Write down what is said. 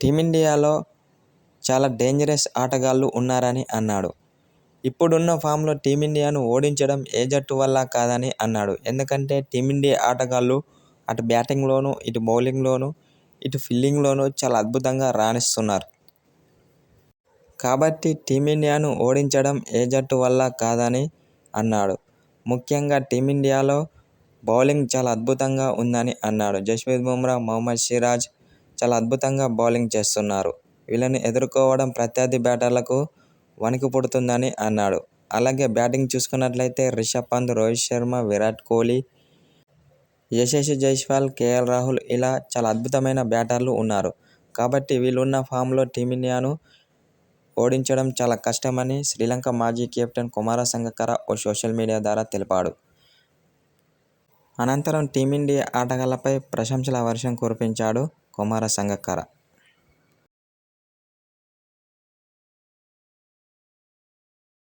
టీమిండియాలో చాలా డేంజరస్ ఆటగాళ్ళు ఉన్నారని అన్నాడు. ఇప్పుడున్న ఫామ్లో టీమిండియాను ఓడించడం ఏ జట్టు వల్ల కాదని అన్నాడు. ఎందుకంటే టీమిండియా ఆటగాళ్ళు అటు బ్యాటింగ్లోనూ, ఇటు బౌలింగ్లోనూ, ఇటు ఫీల్డింగ్లోనూ చాలా అద్భుతంగా రాణిస్తున్నారు. కాబట్టి టీమిండియాను ఓడించడం ఏ జట్టు వల్ల కాదని అన్నాడు. ముఖ్యంగా టీమిండియాలో బౌలింగ్ చాలా అద్భుతంగా ఉందని అన్నాడు. జస్ప్రీత్ బుమ్రా, మహమ్మద్ సిరాజ్ చాలా అద్భుతంగా బౌలింగ్ చేస్తున్నారు. వీళ్ళని ఎదుర్కోవడం ప్రత్యర్థి బ్యాటర్లకు వణుకు పుడుతుందని అన్నాడు. అలాగే బ్యాటింగ్ చూసుకున్నట్లయితే రిషబ్ పంత్, రోహిత్ శర్మ, విరాట్ కోహ్లీ, యశస్వీ జైస్వాల్, కేఎల్ రాహుల్ ఇలా చాలా అద్భుతమైన బ్యాటర్లు ఉన్నారు. కాబట్టి వీళ్ళున్న ఫామ్లో టీమిండియాను ఓడించడం చాలా కష్టమని శ్రీలంక మాజీ కెప్టెన్ కుమార సంగకర ఓ సోషల్ మీడియా ద్వారా తెలిపాడు. అనంతరం టీమిండియా ఆటగాళ్ళపై ప్రశంసల వర్షం కురిపించాడు కుమార సంగక్కర.